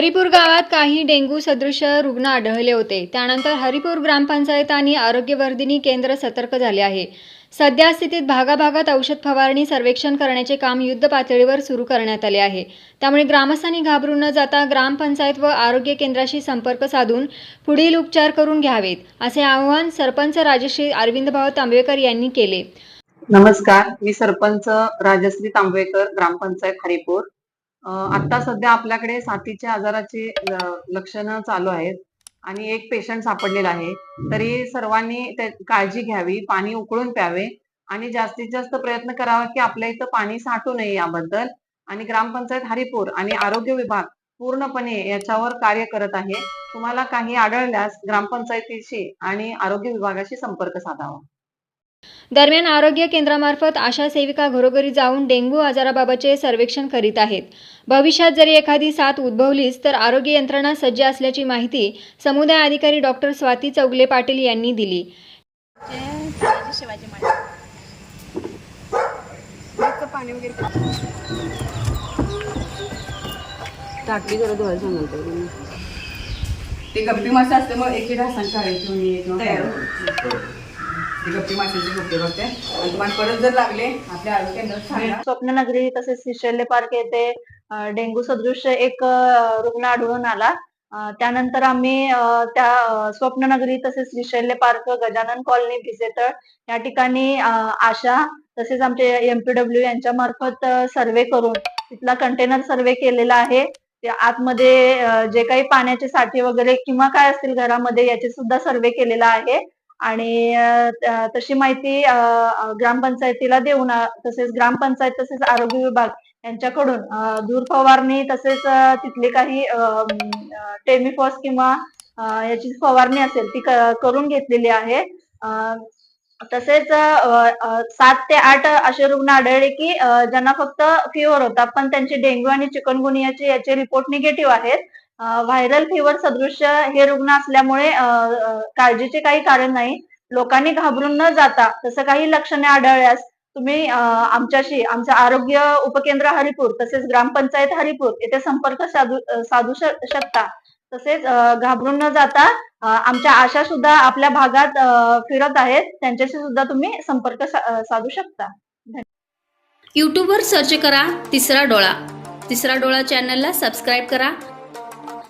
हरिपूर गावात काही डेंग्यू सदृश रुग्ण आढळले होते. त्यानंतर हरिपूर ग्रामपंचायत आणि आरोग्यवर्धिनी केंद्र सतर्क झाले आहे. सध्या स्थितीत भागाभागात औषध फवारणी सर्वेक्षण करण्याचे काम युद्ध पातळीवर सुरू करण्यात आले आहे. त्यामुळे ग्रामस्थांनी घाबरून न जाता ग्रामपंचायत व आरोग्य केंद्राशी संपर्क साधून पुढील उपचार करून घ्यावेत असे आवाहन सरपंच राजश्री अरविंदभाव तांबेकर यांनी केले. नमस्कार मी सरपंच राजश्री तांबेकर ग्रामपंचायत हरिपूर. आता सध्या आपल्याकडे साथीच्या आजाराची लक्षणं चालू आहेत आणि एक पेशंट सापडलेला आहे. तरी सर्वांनी काळजी घ्यावी पाणी उकळून प्यावे आणि जास्तीत जास्त प्रयत्न करावा की आपल्या इथं पाणी साठू नये याबद्दल. आणि ग्रामपंचायत हरिपूर आणि आरोग्य विभाग पूर्णपणे याच्यावर कार्य करत आहे. तुम्हाला काही आढळल्यास ग्रामपंचायतीशी आणि आरोग्य विभागाशी संपर्क साधावा. दरम्यान आरोग्य केंद्रामार्फत आशा सेविका घरोघरी जाऊन डेंग्यू आजाराबाबतचे सर्वेक्षण करीत आहेत. भविष्यात जरी एखादी साथ उद्भवलीच तर आरोग्य यंत्रणा सज्ज असल्याची माहिती समुदाय अधिकारी डॉक्टर स्वाती चौगले पाटील यांनी दिली. ते छत्रपती शिवाजी महाराज पाणी वगैरे टाकली जरा धुवायला सांगाल ते गप्पी मासे असल्यामुळे एक तयार गप्पी माशांचे भुके बघते. आणि तुम्हाला परत जर लागले आपल्या आरोग्य केंद्रात स्वप्ननगरी तसेच सिशल्य पार्क येथे डेंग्यू सदृश एक रुग्ण आढळून आला. त्यानंतर आम्ही त्या स्वप्ननगरी तसेच श्रीशैल्य पार्क गजानन कॉलनी भिसेतळ या ठिकाणी आशा तसेच आमचे एमपीडब्ल्यू यांच्या मार्फत सर्वे करून तिथला कंटेनर सर्वे केलेला आहे. आतमध्ये जे काही पाण्याचे साठे वगैरे किंवा काय असतील घरामध्ये याचे सुद्धा सर्वे केलेला आहे. आणि तशी माहिती ग्रामपंचायतीला देऊन तसेच ग्रामपंचायत तसेच आरोग्य विभाग यांच्याकडून धूर फवारणी तसेच तिथली काही टेमिफॉस किंवा याची फवारणी असेल ती करून घेतलेली आहे. तसेच सात ते आठ असे रुग्ण आढळले की ज्यांना फक्त फिवर होता पण त्यांचे डेंग्यू आणि चिकनगुनियाचे याचे रिपोर्ट निगेटिव्ह आहेत. व्हायरल फीवर सदृश हे रुग्ण असल्यामुळे काळजीचे काही कारण नाही. लोकांनी घाबरून न जाता तसं काही लक्षणे आढळल्यास तुम्ही आमच्याशी आमचं आरोग्य उपकेंद्र हरिपूर तसेच ग्रामपंचायत हरिपूर येथे संपर्क साधू साधू शकता. तसेच घाबरून न जाता आमच्या आशा सुद्धा आपल्या भागात फिरत आहेत. त्यांच्याशी सुद्धा तुम्ही संपर्क साधू शकता. युट्यूबवर सर्च करा तिसरा डोळा. तिसरा डोळा चॅनलला सबस्क्राईब करा.